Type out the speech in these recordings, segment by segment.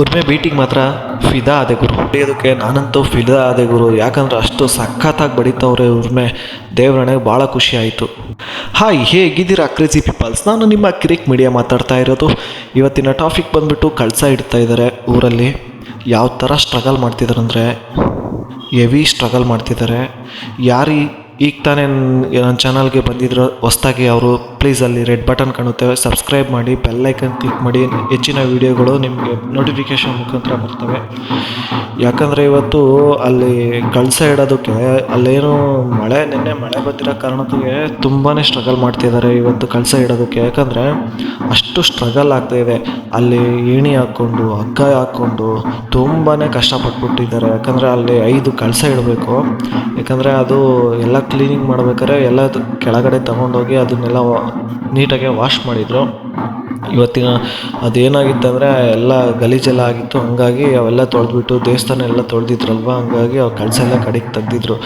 ಉರ್ಮೆ ಬೀಟಿಗೆ ಮಾತ್ರ ಫಿದಾ ಆದೆ ಗುರು. ಹೊಡೆಯೋದಕ್ಕೆ ನಾನಂತೂ ಫಿದಾ ಆದೆ ಗುರು. ಯಾಕಂದ್ರೆ ಅಷ್ಟು ಸಖತ್ತಾಗಿ ಬಡಿತವ್ರೆ ಉರ್ಮೆ ದೇವ್ರಣೆಗೆ ಭಾಳ ಖುಷಿ ಆಯಿತು. ಹಾಯ್, ಹೇಗಿದ್ದೀರಾ ಕ್ರೇಜಿ ಪೀಪಲ್ಸ್? ನಾನು ನಿಮ್ಮ ಕಿರಿಕ್ ಮೀಡಿಯಾ ಮಾತಾಡ್ತಾ ಇರೋದು. ಇವತ್ತಿನ ಟಾಪಿಕ್ ಬಂದ್ಬಿಟ್ಟು ಕಳಸ ಇಡ್ತಾ ಇದ್ದಾರೆ ಊರಲ್ಲಿ. ಯಾವ ಥರ ಸ್ಟ್ರಗಲ್ ಮಾಡ್ತಿದ್ದಾರೆ ಅಂದರೆ, ಹೆವಿ ಸ್ಟ್ರಗಲ್ ಮಾಡ್ತಿದ್ದಾರೆ ಯಾರು, ಈಗ ತಾನೇ ನನ್ನ ಚಾನಲ್ಗೆ ಬಂದಿದ್ರು ಹೊಸ್ದಾಗಿ ಅವರು ಪ್ಲೀಸ್ ಅಲ್ಲಿ ರೆಡ್ ಬಟನ್ ಕಾಣುತ್ತೆ. ಸಬ್ಸ್ಕ್ರೈಬ್ ಮಾಡಿ ಬೆಲ್ಲೈಕನ್ ಕ್ಲಿಕ್ ಮಾಡಿ. ಹೆಚ್ಚಿನ ವಿಡಿಯೋಗಳು ನಿಮಗೆ ನೋಟಿಫಿಕೇಶನ್ ಮುಖಾಂತರ ಬರ್ತವೆ. ಯಾಕಂದರೆ ಇವತ್ತು ಅಲ್ಲಿ ಕಳಸ ಇಡೋದಕ್ಕೆ ಅಲ್ಲೇನು ಮಳೆ, ನಿನ್ನೆ ಮಳೆ ಬಂದಿರೋ ಕಾರಣಕ್ಕೆ ತುಂಬಾ ಸ್ಟ್ರಗಲ್ ಮಾಡ್ತಿದ್ದಾರೆ ಇವತ್ತು ಕಳಸ ಇಡೋದಕ್ಕೆ. ಯಾಕಂದರೆ ಅಷ್ಟು ಸ್ಟ್ರಗಲ್ ಆಗ್ತಾ ಇದೆ. ಅಲ್ಲಿ ಏಣಿ ಹಾಕ್ಕೊಂಡು, ಹಗ್ಗ ಹಾಕ್ಕೊಂಡು ತುಂಬಾ ಕಷ್ಟಪಟ್ಬಿಟ್ಟಿದ್ದಾರೆ. ಯಾಕಂದರೆ ಅಲ್ಲಿ ಐದು ಕಳಸ ಇಡಬೇಕು. ಯಾಕಂದರೆ ಅದು ಎಲ್ಲ ಕ್ಲೀನಿಂಗ್ ಮಾಡ್ಬೇಕಾದ್ರೆ ಎಲ್ಲ ಕೆಳಗಡೆ ತಗೊಂಡೋಗಿ ಅದನ್ನೆಲ್ಲ ನೀಟಾಗಿ ವಾಶ್ ಮಾಡಿದರು. ಇವತ್ತಿನ ಅದೇನಾಗಿತ್ತಂದರೆ ಎಲ್ಲ ಗಲೀಜೆಲ್ಲ ಆಗಿತ್ತು. ಹಂಗಾಗಿ ಅವೆಲ್ಲ ತೊಳೆದ್ಬಿಟ್ಟು ದೇವಸ್ಥಾನ ಎಲ್ಲ ತೊಳೆದಿದ್ರಲ್ವ? ಹಂಗಾಗಿ ಅವ್ರು ಕಳಸ ಎಲ್ಲ ಕಡೆಗೆ ತೆಗ್ದಿದ್ರು.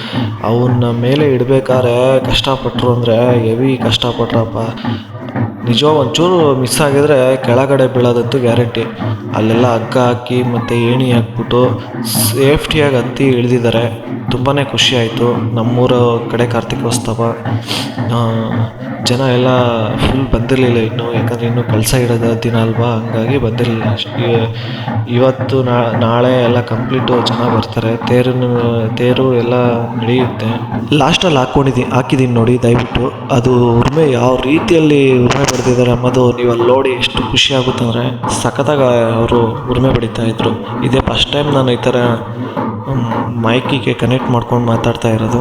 ಅವನ್ನ ಮೇಲೆ ಇಡಬೇಕಾದ್ರೆ ಕಷ್ಟಪಟ್ಟರು ಅಂದರೆ ಹೆವಿ ಕಷ್ಟಪಟ್ರಪ್ಪ. ನಿಜ ಒಂಚೂರು ಮಿಸ್ ಆಗಿದ್ರೆ ಕೆಳಗಡೆ ಬೀಳೋದಂತೂ ಗ್ಯಾರಂಟಿ ಅಲ್ಲೆಲ್ಲ ಹಗ್ಗ ಹಾಕಿ ಮತ್ತು ಏಣಿ ಹಾಕ್ಬಿಟ್ಟು ಸೇಫ್ಟಿಯಾಗಿ ಹತ್ತಿ ಇಳಿದಿದ್ದಾರೆ. ತುಂಬಾ ಖುಷಿ ಆಯಿತು. ನಮ್ಮೂರ ಕಡೆ ಕಾರ್ತಿಕೋತ್ಸವ. ಜನ ಎಲ್ಲ ಫುಲ್ ಬಂದಿರಲಿಲ್ಲ ಇನ್ನು. ಯಾಕಂದರೆ ಇನ್ನೂ ಕೆಲಸ ಇಡೋದ ದಿನ ಅಲ್ವಾ? ಹಂಗಾಗಿ ಬಂದಿರಲಿಲ್ಲ. ಇವತ್ತು ನಾಳೆ ಎಲ್ಲ ಕಂಪ್ಲೀಟು ಜನ ಬರ್ತಾರೆ. ತೇರನ್ನು ತೇರು ಎಲ್ಲ ನಡೆಯುತ್ತೆ. ಲಾಸ್ಟಲ್ಲಿ ಹಾಕ್ಕೊಂಡಿದ್ದೀನಿ ಹಾಕಿದ್ದೀನಿ ನೋಡಿ, ದಯವಿಟ್ಟು. ಅದು ಉರ್ಮೆ ಯಾವ ರೀತಿಯಲ್ಲಿ ಉರ್ಮೆ ಬಡ್ದಿದ್ದಾರೆ ಅನ್ನೋದು ನೀವು ಅಲ್ಲಿ ನೋಡಿ ಎಷ್ಟು ಖುಷಿ ಆಗುತ್ತೆ ಅಂದರೆ ಸಖತ್ತಾಗಿ ಅವರು ಉರ್ಮೆ ಬಡಿತಾ ಇದ್ದರು ಇದೇ ಫಸ್ಟ್ ಟೈಮ್ ನಾನು ಈ ಥರ ಮೈಕಿಗೆ ಕನೆಕ್ಟ್ ಮಾಡ್ಕೊಂಡು ಮಾತಾಡ್ತಾ ಇರೋದು.